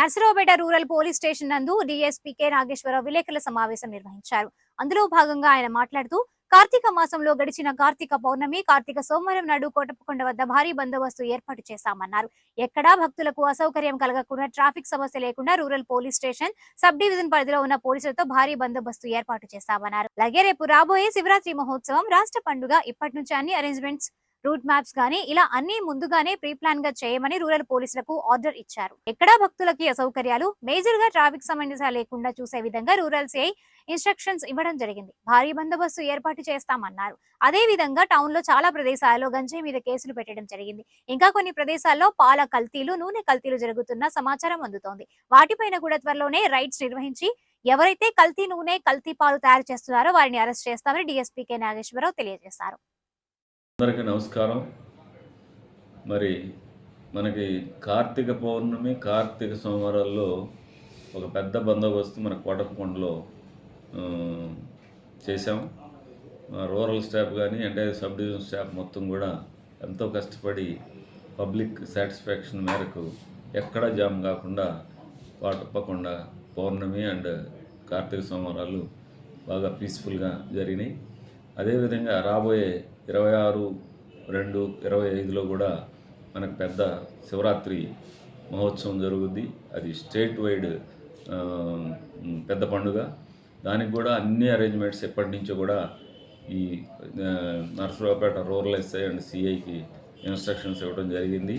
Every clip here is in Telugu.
నర్సరావుపేట రూరల్ పోలీస్ స్టేషన్ నందు డిఎస్పీ కె నాగేశ్వరరావు విలేకరుల సమావేశం నిర్వహించారు. అందులో భాగంగా ఆయన మాట్లాడుతూ కార్తీక మాసంలో గడిచిన కార్తీక పౌర్ణమి కార్తీక సోమవారం నాడు కోటపకొండ వద్ద భారీ బందోబస్తు ఏర్పాటు చేశామన్నారు. ఎక్కడా భక్తులకు అసౌకర్యం కలగకుండా ట్రాఫిక్ సమస్య లేకుండా rural police station sub division పరిధిలో ఉన్న పోలీసులతో భారీ బందోబస్తు ఏర్పాటు చేశామన్నారు. అలాగే రేపు రాబోయే శివరాత్రి మహోత్సవం రాష్ట్ర పండుగ. ఇప్పటి నుంచి అన్ని అరేంజ్మెంట్స్ రూట్ మ్యాప్స్ కానీ ఇలా అన్ని ముందుగానే ప్రీ ప్లాన్గా చేయమని రూరల్ పోలీసులకు ఆర్డర్ ఇచ్చారు. ఎక్కడా భక్తులకి అసౌకర్యాలు మేజర్గా ట్రాఫిక్ సమస్య లేకుండా చూసే విధంగా రూరల్ సిఐ ఇన్స్ట్రక్షన్స్ ఇవ్వడం జరిగింది. భారీ బందోబస్తు ఏర్పాటు చేస్తామన్నారు. అదే విధంగా టౌన్లో చాలా ప్రదేశాల్లో గంజాయి మీద కేసులు పెట్టడం జరిగింది. ఇంకా కొన్ని ప్రదేశాల్లో పాల కల్తీలు నూనె కల్తీలు జరుగుతున్న సమాచారం అందుతోంది. వాటిపైన కూడా త్వరలోనే రైడ్స్ నిర్వహించి ఎవరైతే కల్తీ నూనె కల్తీ పాలు తయారు చేస్తున్నారో వారిని అరెస్ట్ చేస్తామని డిఎస్పీ కె. నాగేశ్వరరావు తెలియజేశారు. అందరికీ నమస్కారం. మరి మనకి కార్తీక పౌర్ణమి కార్తీక సోమవారాల్లో ఒక పెద్ద బందోబస్తు మన కోటప్పకొండలో ఆ, చేశాం. రూరల్ స్టాఫ్ కానీ అంటే సబ్ డివిజన్ స్టాఫ్ మొత్తం కూడా ఎంతో కష్టపడి పబ్లిక్ సాటిస్ఫాక్షన్ మేరకు ఎక్కడా జామ్ కాకుండా కోటప్పకొండ పౌర్ణమి అండ్ కార్తీక సోమవారాలు బాగా పీస్ఫుల్గా జరిగినాయి. అదేవిధంగా రాబోయే ఇరవై ఆరు రెండు ఇరవై ఐదులో కూడా మనకు పెద్ద శివరాత్రి మహోత్సవం జరుగుద్ది. అది స్టేట్ వైడ్ పెద్ద పండుగ. దానికి కూడా అన్ని అరేంజ్మెంట్స్ ఎప్పటి నుంచో కూడా ఈ నర్సరావుపేట రూరల్ ఎస్ఐ అండ్ సిఐకి ఇన్స్ట్రక్షన్స్ ఇవ్వడం జరిగింది.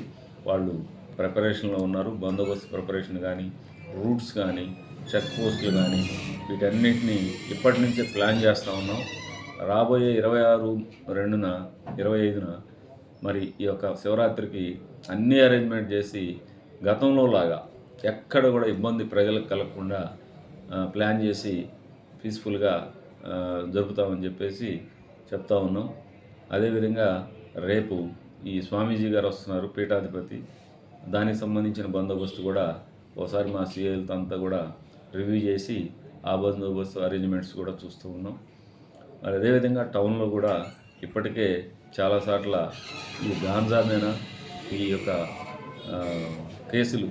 వాళ్ళు ప్రిపరేషన్లో ఉన్నారు. బందోబస్తు ప్రిపరేషన్ కానీ రూట్స్ కానీ చెక్ పోస్టులు కానీ వీటన్నిటిని ఇప్పటి నుంచే ప్లాన్ చేస్తూ ఉన్నాం. రాబోయే ఇరవై ఆరు రెండున ఇరవై ఐదున మరి ఈ యొక్క శివరాత్రికి అన్ని అరేంజ్మెంట్ చేసి గతంలో లాగా ఎక్కడ కూడా ఇబ్బంది ప్రజలకు కలగకుండా ప్లాన్ చేసి పీస్ఫుల్గా జరుపుతామని చెప్పేసి చెప్తా ఉన్నాం. అదేవిధంగా రేపు ఈ స్వామీజీ గారు వస్తున్నారు పీఠాధిపతి. దానికి సంబంధించిన బందోబస్తు కూడా ఒకసారి మా సీఏలతో అంతా కూడా రివ్యూ చేసి ఆ బందోబస్తు అరేంజ్మెంట్స్ కూడా చూస్తూ ఉన్నాం. మరి అదేవిధంగా టౌన్లో కూడా ఇప్పటికే చాలాసార్ల ఈ గాంజా మీద ఈ యొక్క కేసులు